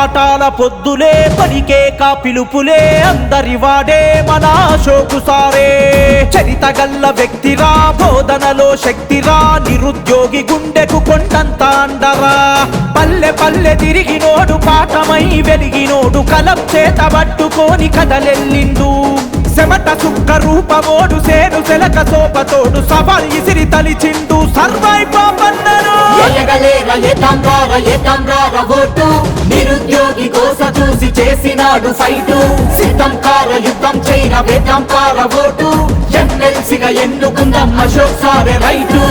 పాఠాల పొద్దులే పలికే కా పిలుపులే అందరి వాడే మన అశోకు సారే. చరిత గల్ల వ్యక్తిరా బోధనలో శక్తిరా నిరుద్యోగి గుండెకు కొండంత అండరా. పల్లె పల్లె తిరిగినోడు పాఠమై వెలిగినోడు కలం చేత పట్టుకోని కదలెల్లిండు. చెమట సుక్క రూపమోడు సేను సెలక సోపతోడు సవాల్ ఇసిరి తలిచిండు సర్వై పాపన్నరు ఎయగలేర ఎతంగార ఎతంగార ఓటు నిరుద్యోగి కోస చూసి చేసినాడు ఫైటు. సిద్ధం కార యుద్ధం చైన వేదం కార ఓటు ఎమ్మెల్సీగా ఎన్నుకుందాం అశోక్ సారే రైటు.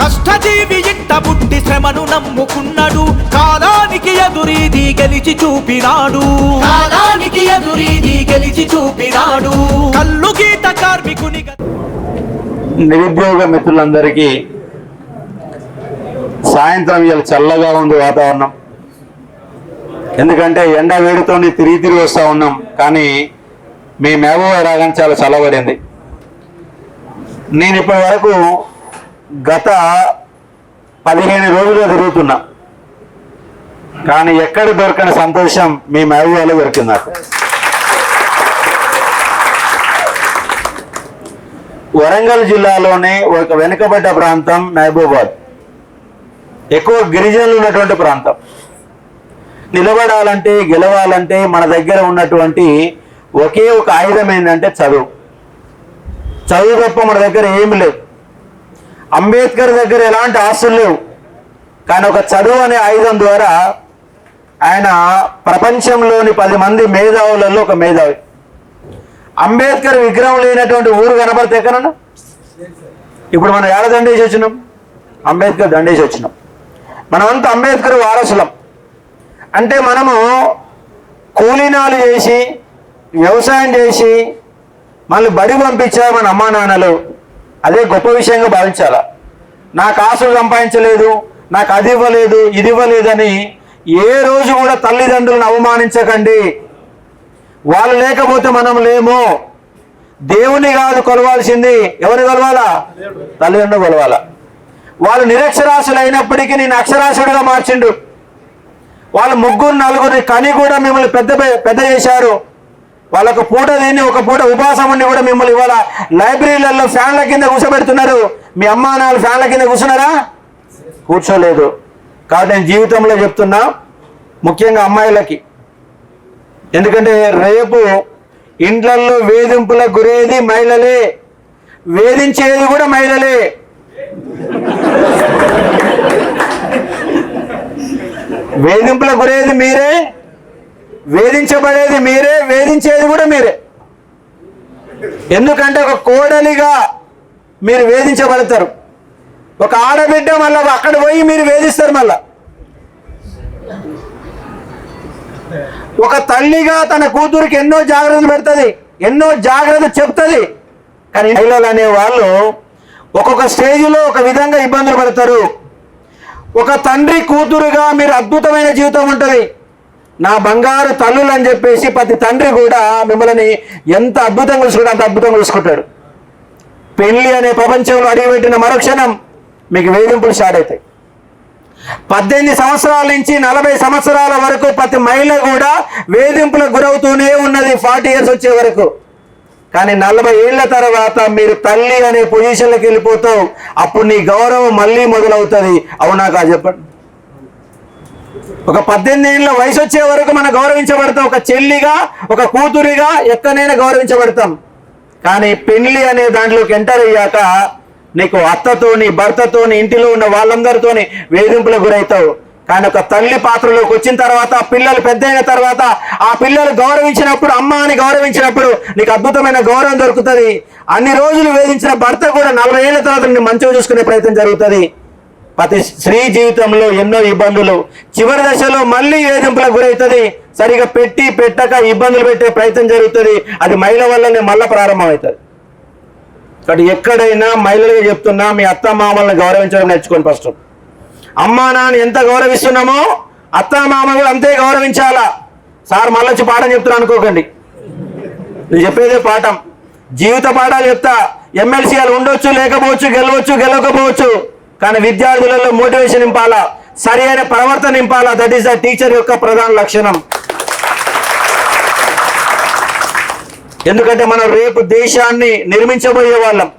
కష్టజీవి ఇంట పుట్టి శ్రమను నమ్ముకున్నాడు. కాలానికి ఎదురీది గెలిచి చూపినాడు. కాలానికి ఎదురీది గెలిచి చూపినాడు. కల్లు గీత కార్మికుని నిరుద్యోగ మిత్రులందరికీ సాయంత్రం ఇలా చల్లగా ఉంది వాతావరణం. ఎందుకంటే ఎండ వేడితోని తిరిగి తిరిగి వస్తూ ఉన్నాం. కానీ మీ మహబూబా రాగానే చాలా చల్లబడింది. నేను ఇప్పటి వరకు గత పదిహేను రోజులుగా తిరుగుతున్నా. కానీ ఎక్కడ దొరకని సంతోషం మీ మహబూబాలో దొరికింది నాకు. వరంగల్ జిల్లాలోనే ఒక వెనుకబడ్డ ప్రాంతం మహబూబాద్. ఎక్కువ గిరిజనులు ఉన్నటువంటి ప్రాంతం. నిలబడాలంటే గెలవాలంటే మన దగ్గర ఉన్నటువంటి ఒకే ఒక ఆయుధం ఏంటంటే చదువు. చదువు తప్ప మన దగ్గర ఏమి లేవు. అంబేద్కర్ దగ్గర ఎలాంటి ఆస్తులు లేవు. కానీ ఒక చదువు అనే ఆయుధం ద్వారా ఆయన ప్రపంచంలోని పది మంది మేధావులలో ఒక మేధావి. అంబేద్కర్ విగ్రహం లేనటువంటి ఊరు కనబడితే ఎక్కడన్నా? ఇప్పుడు మనం ఏడ దండేసి వచ్చినాం? అంబేద్కర్ దండేసి వచ్చినాం. మనమంతా అంబేద్కర్ వారసులం. అంటే మనము కూలీనాలు చేసి వ్యవసాయం చేసి మళ్ళీ బడి పంపించారు మన అమ్మా నాన్నలు. అదే గొప్ప విషయంగా భావించాల? నాకు ఆశలు సంపాదించలేదు నాకు అది ఇవ్వలేదు ఇది ఇవ్వలేదని ఏ రోజు కూడా తల్లిదండ్రులను అవమానించకండి. వాళ్ళు లేకపోతే మనం లేము. దేవుని కాదు కొలవాల్సింది. ఎవరిని కొలవాలా? తల్లిదండ్రులు కొలవాలా. వాళ్ళు నిరక్షరాశులు అయినప్పటికీ నేను అక్షరాస్యుడిగా మార్చిండు. వాళ్ళు ముగ్గురు నలుగురు కని కూడా మిమ్మల్ని పెద్ద పెద్ద చేశారు. వాళ్ళకు పూట తిని ఒక పూట ఉపాసం ఉండి కూడా మిమ్మల్ని ఇవాళ లైబ్రరీలలో ఫ్యాన్ల కింద కూర్చోబెడుతున్నారు. మీ అమ్మా నాన్న ఫ్యాన్ల కింద కూర్చున్నారా? కూర్చోలేదు. కాబట్టి నేను జీవితంలో చెప్తున్నా ముఖ్యంగా అమ్మాయిలకి. ఎందుకంటే రేపు ఇండ్లల్లో వేధింపులకు గురేది మహిళలే. వేధించేది కూడా మహిళలే. వేధింపులకు గురేది మీరే వేధించబడేది మీరే వేధించేది కూడా మీరే. ఎందుకంటే ఒక కోడలిగా మీరు వేధించబడతారు. ఒక ఆడబిడ్డ మళ్ళీ అక్కడ పోయి మీరు వేధిస్తారు మళ్ళా. ఒక తల్లిగా తన కూతురికి ఎన్నో జాగ్రత్తలు పెడుతుంది ఎన్నో జాగ్రత్త చెప్తుంది. కానీ మహిళలు అనే వాళ్ళు ఒక్కొక్క స్టేజ్లో ఒక విధంగా ఇబ్బందులు పడతారు. ఒక తండ్రి కూతురుగా మీరు అద్భుతమైన జీవితం ఉంటుంది. నా బంగారు తల్లులు అని చెప్పేసి ప్రతి తండ్రి కూడా మిమ్మల్ని ఎంత అద్భుతంగా చూసుకుంటే అంత అద్భుతంగా చూసుకుంటాడు. పెళ్ళి అనే ప్రపంచంలో అడిగిపెట్టిన మరుక్షణం మీకు వేధింపులు స్టార్ట్ అవుతాయి. పద్దెనిమిది సంవత్సరాల నుంచి నలభై సంవత్సరాల వరకు ప్రతి మహిళ కూడా వేధింపులకు గురవుతూనే ఉన్నది ఫార్టీ ఇయర్స్ వచ్చే వరకు. కానీ నలభై ఏళ్ళ తర్వాత మీరు తల్లి అనే పొజిషన్లోకి వెళ్ళిపోతావు. అప్పుడు నీ గౌరవం మళ్ళీ మొదలవుతుంది. అవునా కా చెప్పండి. ఒక పద్దెనిమిది ఏళ్ళ వయసు వచ్చే వరకు మనం గౌరవించబడతాం. ఒక చెల్లిగా ఒక కూతురిగా ఎక్కడైనా గౌరవించబడతాం. కానీ పెళ్ళి అనే దాంట్లోకి ఎంటర్ అయ్యాక నీకు అత్తతోని భర్తతోని ఇంటిలో ఉన్న వాళ్ళందరితోని వేధింపులకు గురవుతావు. కానీ ఒక తల్లి పాత్రలోకి వచ్చిన తర్వాత పిల్లలు పెద్ద అయిన తర్వాత ఆ పిల్లలు గౌరవించినప్పుడు అమ్మ అని గౌరవించినప్పుడు నీకు అద్భుతమైన గౌరవం దొరుకుతుంది. అన్ని రోజులు వేధించిన భర్త కూడా నలభై ఏళ్ళ తర్వాత నిన్ను మంచిగా చూసుకునే ప్రయత్నం జరుగుతుంది. ప్రతి స్త్రీ జీవితంలో ఎన్నో ఇబ్బందులు. చివరి దశలో మళ్ళీ వేధింపులకు గురవుతుంది. సరిగా పెట్టి పెట్టక ఇబ్బందులు పెట్టే ప్రయత్నం జరుగుతుంది. అది మహిళ వల్లనే మళ్ళీ ప్రారంభమవుతుంది. కాబట్టి ఎక్కడైనా మహిళలుగా చెప్తున్నా మీ అత్త మామల్ని గౌరవించడం నేర్చుకోండి ఫస్ట్. అమ్మా నాన్న ఎంత గౌరవిస్తున్నామో అత్త మామ కూడా అంతే గౌరవించాలా? సార్ మళ్ళొచ్చి పాఠం చెప్తున్నా అనుకోకండి. నేను చెప్పేదే పాఠం. జీవిత పాఠాలు చెప్తా. ఎమ్మెల్సీలు ఉండొచ్చు లేకపోవచ్చు గెలవచ్చు గెలవకపోవచ్చు. కానీ విద్యార్థులలో మోటివేషన్ నింపాలా? సరి అయిన ప్రవర్తన నింపాలా? దట్ ఈస్ ద టీచర్ యొక్క ప్రధాన లక్షణం. ఎందుకంటే మనం రేపు దేశాన్ని నిర్మించబోయే వాళ్ళం.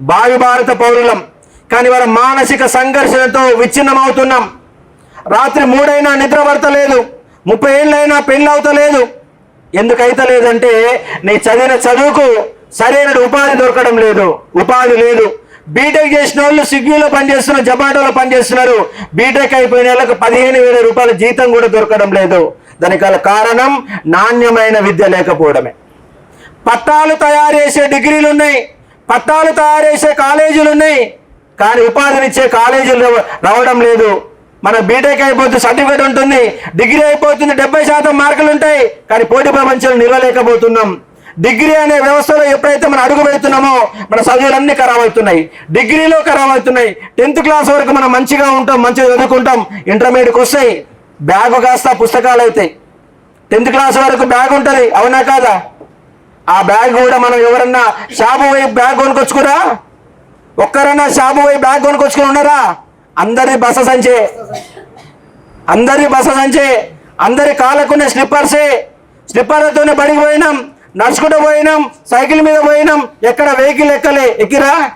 భావి భారత పౌరులం. కానీ వారి మానసిక సంఘర్షణతో విచ్ఛిన్నమవుతున్నాం. రాత్రి మూడైనా నిద్రపడతలేదు ముప్పై ఏళ్ళైనా పెళ్ళి అవుతలేదు. ఎందుకైతే లేదంటే నీ చదివిన చదువుకు సరైన ఉపాధి దొరకడం లేదు. ఉపాధి లేదు. బీటెక్ చేసిన వాళ్ళు స్విగ్గీలో పనిచేస్తున్నారు జొమాటోలో పనిచేస్తున్నారు. బీటెక్ అయిపోయిన వాళ్ళకి పదిహేను వేల రూపాయల జీతం కూడా దొరకడం లేదు. దానికి గల కారణం నాణ్యమైన విద్య లేకపోవడమే. పట్టాలు తయారు చేసే డిగ్రీలు ఉన్నాయి పట్టాలు తయారు చేసే కాలేజీలు ఉన్నాయి కానీ ఉపాధినిచ్చే కాలేజీలు రావ- రావడం లేదు. మన బీటెక్ అయిపోతుంది సర్టిఫికేట్ ఉంటుంది డిగ్రీ అయిపోతుంది డెబ్బై శాతం మార్కులు ఉంటాయి కానీ పోటీ ప్రపంచంలో నిలవలేకపోతున్నాం. డిగ్రీ అనే వ్యవస్థలో ఎప్పుడైతే మనం అడుగు పెడుతున్నామో మన చదువులన్నీ ఖరాబ్ అవుతున్నాయి. డిగ్రీలో ఖరాబ్ అవుతున్నాయి. టెన్త్ క్లాస్ వరకు మనం మంచిగా ఉంటాం మంచిగా చదువుకుంటాం. ఇంటర్మీడియట్కి వస్తాయి బ్యాగ్ కాస్త పుస్తకాలు అవుతాయి. టెన్త్ క్లాస్ వరకు బ్యాగ్ ఉంటుంది అవునా కాదా? ఆ బ్యాగ్ కూడా మనం ఎవరన్నా షాపు పోయి బ్యాగ్ కొనుక్కొచ్చుకురా ఒక్కరన్నా షాపు పోయి బ్యాగ్ కొనుకొచ్చుకుని ఉన్నారా? అందరి బస సంచే. అందరి బస సంచే. అందరి కాళ్ళకున్న స్లిప్పర్సే. స్లిప్పర్లతోనే బడికి పోయినాం నడుచుకుంటూ పోయినాం సైకిల్ మీద పోయినాం. ఎక్కడ వెహికల్ ఎక్కలే ఎక్కిరా?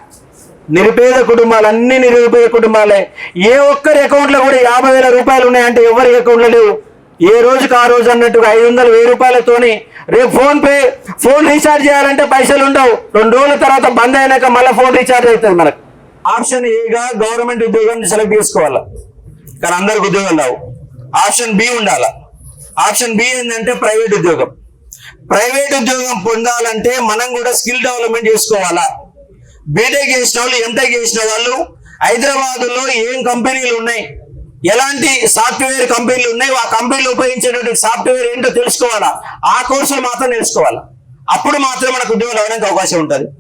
నిరుపేద కుటుంబాలు అన్ని నిరుపేద కుటుంబాలే. ఏ ఒక్కరి అకౌంట్లో కూడా యాభై వేల రూపాయలు ఉన్నాయంటే ఎవరి అకౌంట్లో లేవు? ఏ రోజుకి ఆ రోజు అన్నట్టుగా ఐదు వందలు వెయ్యి రూపాయలతోని రేపు ఫోన్ పే ఫోన్ రీఛార్జ్ చేయాలంటే పైసలు ఉండవు. రెండు రోజుల తర్వాత బంద్ అయినాక మళ్ళీ ఫోన్ రీఛార్జ్ అవుతుంది మనకు. ఆప్షన్ ఏగా గవర్నమెంట్ ఉద్యోగాన్ని సెలెక్ట్ చేసుకోవాలి? కానీ అందరికి ఉద్యోగాలు రావు. ఆప్షన్ బి ఉండాలి? ఆప్షన్ బి ఏంటంటే ప్రైవేట్ ఉద్యోగం. ప్రైవేట్ ఉద్యోగం పొందాలంటే మనం కూడా స్కిల్ డెవలప్మెంట్ చేసుకోవాలా? బీటెక్ చేసిన వాళ్ళు ఎంటెక్ చేసిన వాళ్ళు హైదరాబాద్లో ఏం కంపెనీలు ఉన్నాయి? ఎలాంటి సాఫ్ట్వేర్ కంపెనీలు ఉన్నాయి ఆ కంపెనీలు ఉపయోగించేటువంటి సాఫ్ట్వేర్ ఏంటో తెలుసుకోవాలా? ఆ కోర్సులు మాత్రం నేర్చుకోవాలా? అప్పుడు మాత్రం మనకు ఉద్యోగం రావడానికి అవకాశం ఉంటుంది.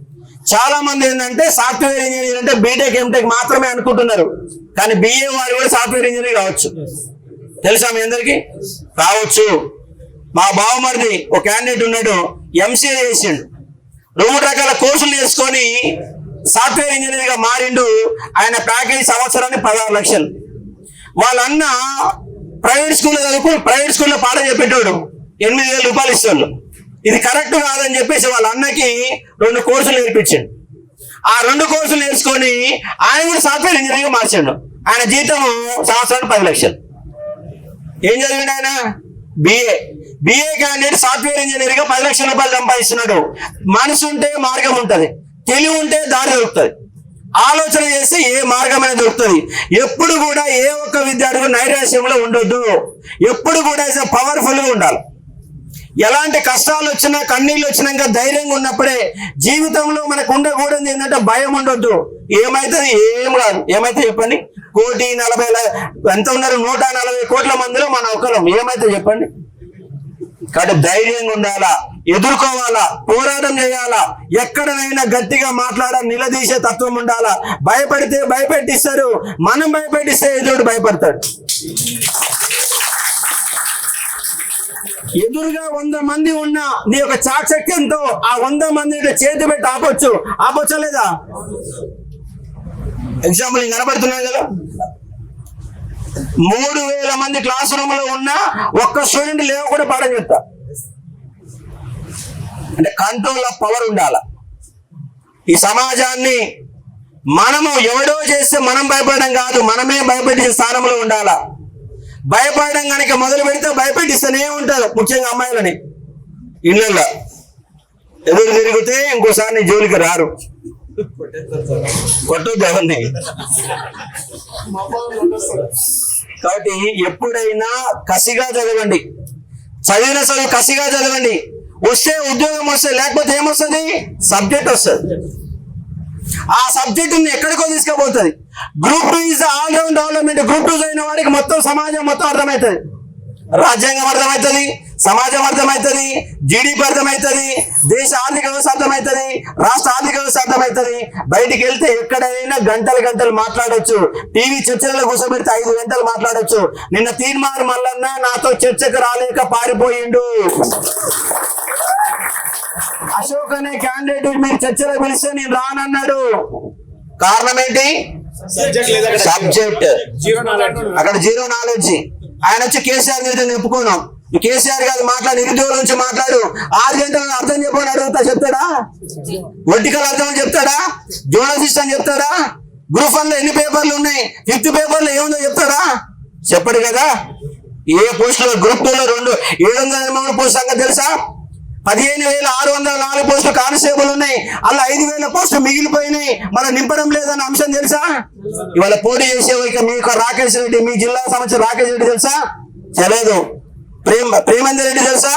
చాలా మంది ఏంటంటే సాఫ్ట్వేర్ ఇంజనీర్ అంటే బీటెక్ ఎంటెక్ మాత్రమే అనుకుంటున్నారు. కానీ బిఏ వారు కూడా సాఫ్ట్వేర్ ఇంజనీర్ కావచ్చు. తెలుసా మీ అందరికి? రావచ్చు మా బావమరిది ఒక క్యాండిడేట్ ఉన్నాడు ఎంసీఏ చేసిండు. రెండు రకాల కోర్సులు నేర్చుకొని సాఫ్ట్వేర్ ఇంజనీర్గా మారిండు. ఆయన ప్యాకేజ్ సంవత్సరానికి పదహారు లక్షలు. వాళ్ళ అన్న ప్రైవేట్ స్కూల్లో చదువుకుని ప్రైవేట్ స్కూల్లో పాఠం చెప్పేటోడు. ఎనిమిది వేల రూపాయలు ఇస్తాడు. ఇది కరెక్ట్ కాదని చెప్పేసి వాళ్ళ అన్నకి రెండు కోర్సులు నేర్పించాడు. ఆ రెండు కోర్సులు నేర్చుకొని ఆయన కూడా సాఫ్ట్వేర్ ఇంజనీర్గా మార్చాడు. ఆయన జీతం సంవత్సరానికి పది లక్షలు. ఏం చదివిండు ఆయన? బిఏ బిఏ క్యాండిడేట్ సాఫ్ట్వేర్ ఇంజనీర్గా పది లక్షల రూపాయలు సంపాదిస్తున్నాడు. మనసు ఉంటే మార్గం ఉంటుంది. తెలివి ఉంటే దారి దొరుకుతుంది. ఆలోచన చేస్తే ఏ మార్గమైన దొరుకుతుంది. ఎప్పుడు కూడా ఏ ఒక్క విద్యార్థి నైరాశ్యంలో ఉండొద్దు. ఎప్పుడు కూడా పవర్ఫుల్గా ఉండాలి. ఎలాంటి కష్టాలు వచ్చినా కన్నీళ్ళు వచ్చినాక ధైర్యంగా ఉన్నప్పుడే జీవితంలో మనకు ఉండకూడదు ఏంటంటే భయం ఉండొద్దు. ఏమైతుంది? ఏం కాదు. ఏమైతే చెప్పండి? కోటి నలభై ఎంత ఉన్నారు? నూట నలభై కోట్ల మందిలో మన ఒకరం ఏమైతే చెప్పండి? కాబట్టి ధైర్యంగా ఉండాలా? ఎదుర్కోవాలా? పోరాటం చేయాలా? ఎక్కడనైనా గట్టిగా మాట్లాడ నిలదీసే తత్వం ఉండాలా? భయపడితే భయపెట్టిస్తారు మనం భయపెట్టిస్తే ఎదురుడు భయపడతాడు. ఎదురుగా వంద మంది ఉన్నా నీ యొక్క చాచక్యంతో ఆ వంద మంది చేతి పెట్టి ఆపొచ్చు. ఆపొచ్చా లేదా ఎగ్జాంపుల్ కనబడుతున్నాయి కదా? మూడు వేల మంది క్లాస్ రూమ్లో ఉన్నా ఒక్క స్టూడెంట్ లేవకుండా పాఠం చెప్తా. అంటే కంట్రోల్ ఆఫ్ పవర్ ఉండాల. ఈ సమాజాన్ని మనము ఎవడో చేస్తే మనం భయపడడం కాదు మనమే భయపెట్టే స్థానంలో ఉండాల. భయపడడం కనుక మొదలు పెడితే భయపెట్టిస్తూనే ఉంటారు ముఖ్యంగా అమ్మాయిలని. ఇళ్ళల్లో ఎదురు తిరిగితే ఇంకోసారి నీ జోలికి రారు. కొట్టొద్దు ఎవరిని. కాబట్టి ఎప్పుడైనా కసిగా చదవండి. చదివిన చదువు కసిగా చదవండి. వస్తే ఉద్యోగం వస్తుంది లేకపోతే ఏమొస్తుంది? సబ్జెక్ట్ వస్తుంది. ఆ సబ్జెక్ట్ ఎక్కడికో తీసుకుపోతుంది. Group two is all round development group two అయిన వాడికి మొత్తం సమాజం మొత్తం అర్థమవుతుంది. రాజ్యాంగం అర్థమవుతుంది సమాజం అర్థమవుతుంది జీడిపి అర్థమవుతుంది దేశ ఆర్థిక వ్యవస్థ అర్థమవుతుంది రాష్ట్ర ఆర్థిక వ్యవస్థ అర్థమవుతుంది. బయటికి వెళ్తే ఎక్కడైనా గంటలు గంటలు మాట్లాడొచ్చు. టీవీ చర్చలలో కూర్చోబెడితే ఐదు గంటలు మాట్లాడొచ్చు. నిన్న తీర్మానం మల్లన్న నాతో చర్చకు రాలేక పారిపోయిండు. అశోక్ అనే క్యాండిడేట్ మీరు చర్చలో పిలిస్తే నేను రానన్నాడు. కారణం ఏంటి? సబ్జెక్ట్ అక్కడ. జీరో నాలెడ్జ్ ఆయన వచ్చి కేసీఆర్ మీద నింపుకోను ఈ కేసీఆర్ గారు మాట్లాడి నిరుద్యోగుల గురించి మాట్లాడు. ఆరు గంటలు అర్థం చెప్పని అడుగుతా చెప్తాడా? ఒడ్డికలు అర్థం అని చెప్తాడా? జర్నలిస్ట్ అని చెప్తాడా? గ్రూప్ వన్లో ఎన్ని పేపర్లు ఉన్నాయి? ఫిఫ్త్ పేపర్లో ఏముందో చెప్తాడా? చెప్పడు కదా. ఏ పోస్టులో గ్రూప్ టూ లో రెండు. ఏడు వందల ఎనభై పోస్ట్ సంగతి తెలుసా? పదిహేను వేల ఆరు వందల నాలుగు పోస్టులు కానిస్టేబుల్ ఉన్నాయి. అలా ఐదు వేల పోస్టులు మిగిలిపోయినాయి. మనం నింపడం లేదన్న అంశం తెలుసా? ఇవాళ పోటీ చేసే ఇక మీకు రాకేష్ రెడ్డి మీ జిల్లా సంబంధించిన రాకేష్ రెడ్డి తెలుసా? తెలియదు. ప్రేమ ప్రేమేందర్ రెడ్డి తెలుసా?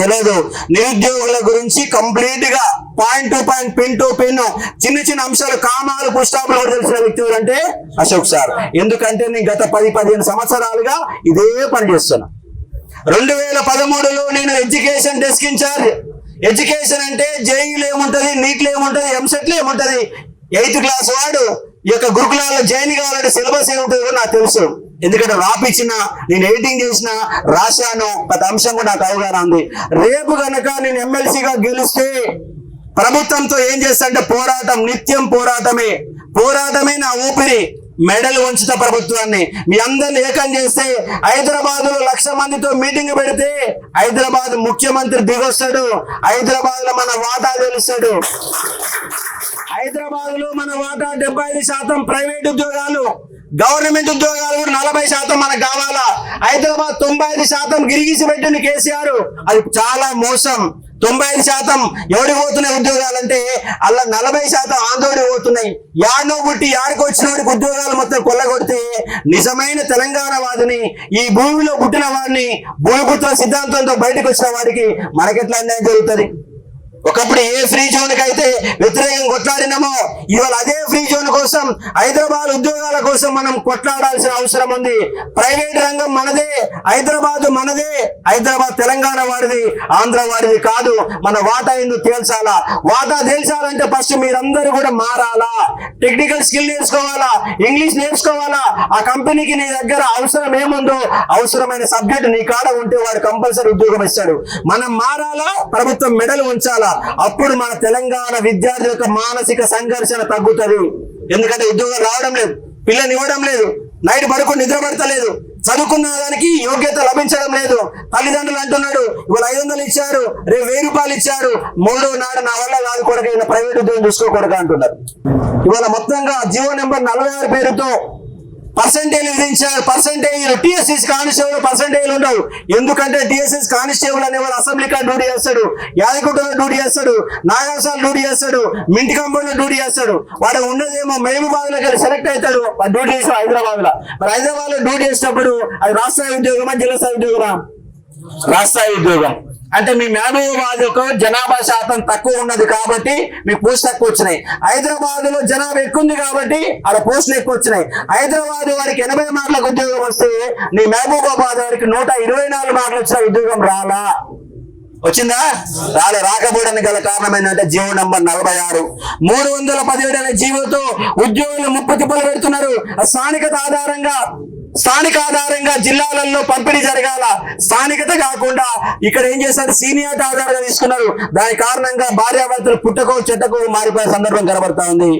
తెలియదు. నిరుద్యోగుల గురించి కంప్లీట్గా point to point pin to pin చిన్న చిన్న అంశాలు కామాలు పుష్టాపులు కూడా తెలిసిన వ్యక్తి ఎవరంటే అశోక్ సార్. ఎందుకంటే నేను గత పది పదిహేను సంవత్సరాలుగా ఇదే పని చేస్తున్నా. రెండు వేల పదమూడులో నేను ఎడ్యుకేషన్ డెస్క్ ఇన్ఛార్జ్. ఎడ్యుకేషన్ అంటే జేఈలు ఏముంటది నీట్లో ఏముంటది ఎంసెట్లు ఏముంటది? ఎయిత్ క్లాస్ వాడు ఈ యొక్క గురుకులాల్లో జాయిన్ కావాలంటే సిలబస్ ఏముంటుందో నాకు తెలుసు. ఎందుకంటే రాపిచ్చిన నేను ఎడిటింగ్ చేసిన రాశాను. ప్రతి అంశం కూడా నాకు అవగాహన ఉంది. రేపు కనుక నేను ఎమ్మెల్సీగా గెలిస్తే ప్రభుత్వంతో ఏం చేస్తా అంటే పోరాటం నిత్యం పోరాటమే. పోరాటమే నా ఊపిరి. మెడలు ఉంచుత ప్రభుత్వాన్ని. మీ అందరిని ఏకం చేస్తే హైదరాబాద్లో లక్ష మందితో మీటింగ్ పెడితే హైదరాబాద్ ముఖ్యమంత్రి దిగొస్తాడు. హైదరాబాద్లో మన వాటా తెలుస్తాడు. హైదరాబాద్లో మన వాటా డెబ్బై ఐదు శాతం ప్రైవేట్ ఉద్యోగాలు గవర్నమెంట్ ఉద్యోగాలు కూడా నలభై శాతం మనకు కావాలా? హైదరాబాద్ తొంభై ఐదు శాతం గిరిగీసి పెట్టింది కేసీఆర్. అది చాలా మోసం. తొంభై ఐదు శాతం ఎవరికి పోతున్నాయి ఉద్యోగాలు అంటే అలా నలభై శాతం ఆందోళన పోతున్నాయి. యాడో పుట్టి యాడికి వచ్చిన వాడికి ఉద్యోగాలు మొత్తం కొల్లగొడితే నిజమైన తెలంగాణ వాదిని ఈ భూమిలో పుట్టిన వాడిని భూమిపుత్ర సిద్ధాంతంతో బయటకు వచ్చిన వాడికి మనకెట్లా అన్యాయం జరుగుతుంది? ఒకప్పుడు ఏ ఫ్రీ జోన్ అయితే వ్యతిరేకం కొట్లాడినామో ఇవాళ అదే ఫ్రీ జోన్ కోసం హైదరాబాద్ ఉద్యోగాల కోసం మనం కొట్లాడాల్సిన అవసరం ఉంది. ప్రైవేట్ రంగం మనదే హైదరాబాద్ మనదే హైదరాబాద్ తెలంగాణ వారిది ఆంధ్ర వారిది కాదు. మన వాటా ఎందుకు తేల్చాలా? వాటా తేల్చాలంటే ఫస్ట్ మీరందరూ కూడా మారాలా? టెక్నికల్ స్కిల్ నేర్చుకోవాలా? ఇంగ్లీష్ నేర్చుకోవాలా? ఆ కంపెనీకి నీ దగ్గర అవసరం ఏముందో అవసరమైన సబ్జెక్ట్ నీ కాడ ఉంటే వాడు కంపల్సరీ ఉద్యోగం ఇస్తాడు. మనం మారాలా? ప్రభుత్వం మెడలు ఉంచాలా అప్పుడు మన తెలంగాణ విద్యార్థుల యొక్క మానసిక సంఘర్షణ తగ్గుతుంది. ఎందుకంటే ఉద్యోగం రావడం లేదు పిల్లని ఇవ్వడం లేదు నైట్ పడుకుని నిద్ర పడతలేదు చదువుకున్న దానికి యోగ్యత లభించడం లేదు. తల్లిదండ్రులు అంటున్నాడు ఇవాళ ఐదు వందలు ఇచ్చారు రేపు వెయ్యి రూపాయలు ఇచ్చారు మూడో నాడు నా వల్ల కాదు కొడుకు ప్రైవేట్ ఉద్యోగం చూసుకోకూడదు అంటున్నారు. ఇవాళ మొత్తంగా జీవో నెంబర్ నలభై ఆరు పేరుతో పర్సంటేజ్ విధించారు పర్సంటేజ్ టిఎస్ఎస్ కానిస్టేబుల్ పర్సంటేజ్ ఉండవు. ఎందుకంటే టిఎస్ఎస్ కానిస్టేబుల్ అనేవాడు అసెంబ్లీ కాడ డ్యూటీ చేస్తాడు. యాదకుంటలో డ్యూటీ చేస్తాడు. నాగాసాలు డ్యూటీ చేస్తాడు. మింటి కంపౌండ్ డ్యూటీ చేస్తాడు. వాడు ఉన్నదేమో మహబూబాద్లో సెలెక్ట్ అవుతాడు. డ్యూటీ చేస్తాడు హైదరాబాద్లో మరి హైదరాబాద్లో డ్యూటీ చేసినప్పుడు అది రాష్ట్ర ఉద్యోగమా జిల్లా స్థాయి ఉద్యోగమా? రాష్ట్ర ఉద్యోగం. అంటే మీ మహబూబాబాద్ జనాభా శాతం తక్కువ ఉన్నది కాబట్టి మీ పోస్ట్ తక్కువ వచ్చినాయి. హైదరాబాద్లో జనాభా ఎక్కువ ఉంది కాబట్టి ఆడ పోస్టులు ఎక్కువ వచ్చినాయి. హైదరాబాద్ వారికి ఎనభై మార్కులకు ఉద్యోగం వస్తే నీ మహబూబాబాద్ వారికి నూట ఇరవై నాలుగు మార్కులు వచ్చిన ఉద్యోగం రాలా? వచ్చిందా? రాలే. రాకపోవడానికి గల కారణం ఏంటంటే జీవో నంబర్ నలభై ఆరు. మూడు వందల పదిహేడు అనే జీవోతో ఉద్యోగులు ముప్పు తిప్పలు పెడుతున్నారు. స్థానికత ఆధారంగా స్థానిక ఆధారంగా జిల్లాలలో పంపిణీ జరగాల స్థానికత కాకుండా ఇక్కడ ఏం చేశారు? సీనియర్ ఆధారంగా తీసుకున్నారు. దాని కారణంగా భార్యాభర్తలు పుట్టకో చెట్టకో మారిపోయే సందర్భం కనబడతా ఉంది.